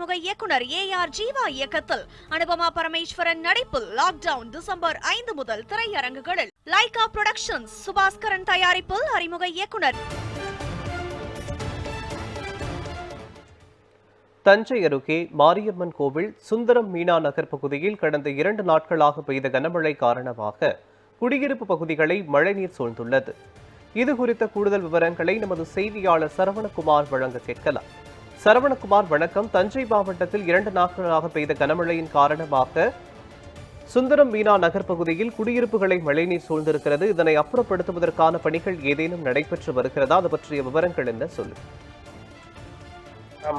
அறிமுக இயக்குனர் A R Jeeva இயக்கத்தில் அனுபமா பரமேஸ்வரன் நடிப்பில் லாக்டவுன் டிசம்பர் ஐந்து முதல் திரையரங்குகளில். லைகா புரொடக்ஷன்ஸ் சுபாஸ்கரன் தயாரிப்பில் அறிமுக இயக்குனர். தஞ்சை அருகே மாரியம்மன் கோவில் சுந்தரம் மீனா நகர் பகுதியில் கடந்த இரண்டு நாட்களாக பெய்த கனமழை காரணமாக குடியிருப்பு பகுதிகளை மழைநீர் சூழ்ந்துள்ளது. இது குறித்த கூடுதல் விவரங்களை நமது செய்தியாளர் சரவணகுமார் வழங்க கேட்கலாம். சரவணகுமார் வணக்கம். தஞ்சை மாவட்டத்தில் இரண்டு நாட்களாக பெய்த கனமழையின் காரணமாக சுந்தரம் மீனா நகர் பகுதியில் குடியிருப்புகளை மழைநீர் சூழ்ந்திருக்கிறது. இதனை அப்புறப்படுத்துவதற்கான பணிகள் ஏதேனும் நடைபெற்று வருகிறதா? அது பற்றிய விவரங்கள் என்ன? சொல்லு.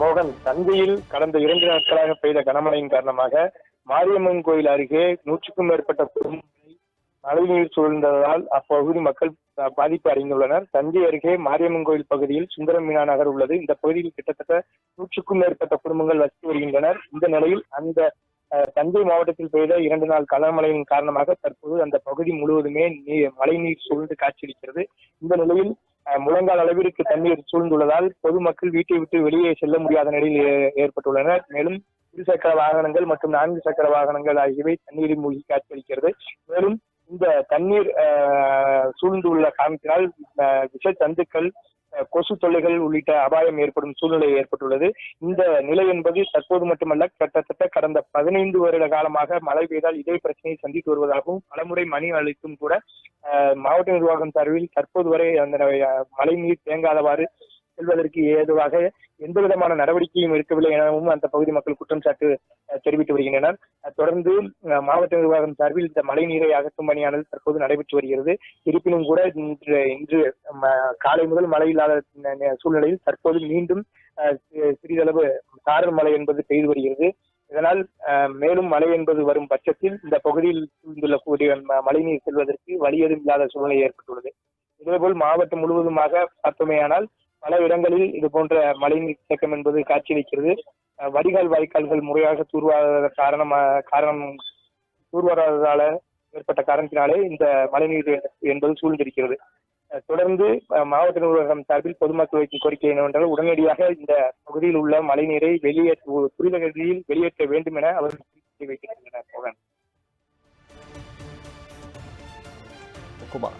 மோகன் தஞ்சையில் கடந்த இரண்டு நாட்களாக பெய்த கனமழையின் காரணமாக மாரியம்மன் கோயில் அருகே நூற்றுக்கும் மேற்பட்ட மழைநீர் சூழ்ந்ததால் அப்பகுதி மக்கள் அஹ், பாதிப்பு அடைந்துள்ளனர். தஞ்சை அருகே மாரியம்மன் கோயில் பகுதியில் சுந்தரம் மீனா நகர் உள்ளது. இந்த பகுதியில் கிட்டத்தட்ட நூற்றுக்கும் மேற்பட்ட குடும்பங்கள் வசித்து வருகின்றனர். இந்த நிலையில் அந்த அஹ், தஞ்சை மாவட்டத்தில் பெய்த இரண்டு நாள் கனமழையின் காரணமாக தற்போது அந்த பகுதி முழுவதுமே நீ- மழைநீர் சூழ்ந்து காட்சியளிக்கிறது. இந்த நிலையில் அஹ், முழங்கால் அளவிற்கு தண்ணீர் சூழ்ந்துள்ளதால் பொதுமக்கள் வீட்டை விட்டு வெளியே செல்ல முடியாத நிலையில் ஏ- ஏற்பட்டுள்ளனர். மேலும் இருசக்கர வாகனங்கள் மற்றும் நான்கு சக்கர வாகனங்கள் ஆகியவை தண்ணீரில் மூழ்கி காட்சியளிக்கிறது. தண்ணீர் அஹ், சூழ்ந்துள்ள காரணத்தினால் விஷ தந்துக்கள் கொசு தொல்லைகள் உள்ளிட்ட அபாயம் ஏற்படும் சூழ்நிலை ஏற்பட்டுள்ளது. இந்த நிலை என்பது தற்போது மட்டுமல்ல கிட்டத்தட்ட கடந்த பதினைந்து வருட காலமாக மழை பெய்தால் இதே பிரச்சனையை சந்தித்து வருவதாகவும் பலமுறை மணி அளித்தும் கூட அஹ், மாவட்ட நிர்வாகம் சார்பில் தற்போது வரை அந்த மழை நீர் தேங்காதவாறு செல்வதற்கு ஏதுவாக எந்த விதமான நடவடிக்கையும் எடுக்கவில்லை எனவும் அந்த பகுதி மக்கள் குற்றம் சாட்டு அஹ், தெரிவித்து வருகின்றனர். தொடர்ந்து மாவட்ட நிர்வாகம் சார்பில் இந்த மழை நீரை அகற்றும் பணியானது தற்போது நடைபெற்று வருகிறது. இருப்பினும் கூட இன்று இன்று காலை முதல் மழை இல்லாத சூழ்நிலையில் தற்போது மீண்டும் அஹ், சிறிதளவு சாரல் மழை என்பது பெய்து வருகிறது. இதனால் மேலும் மழை என்பது வரும் பட்சத்தில் இந்த பகுதியில் சூழ்ந்துள்ள கூடிய ம- மழைநீர் செல்வதற்கு வழி எதுவும் இல்லாத சூழ்நிலை ஏற்பட்டுள்ளது. இதேபோல் மாவட்டம் முழுவதுமாக பார்த்தோமேயானால் பல இடங்களில் இது போன்ற மழைநீர் தேக்கம் என்பது காட்சியளிக்கிறது. வடிகால் வாய்க்கால்கள் முறையாக தூர்வாத காரணமா காரணம் தூர்வாராததால ஏற்பட்ட காரணத்தினாலே இந்த மழைநீர் என்பது சூழ்ந்திருக்கிறது. தொடர்ந்து மாவட்ட நிர்வாகம் சார்பில் பொதுமக்கள் வைக்கும் கோரிக்கை என்னவென்றால் உடனடியாக இந்த பகுதியில் உள்ள மழைநீரை வெளியேற்ற துரித கதியில் வெளியேற்ற வேண்டும் என அவர்கள் கோரிக்கை வைக்கின்றனர் மோகன். குமார்.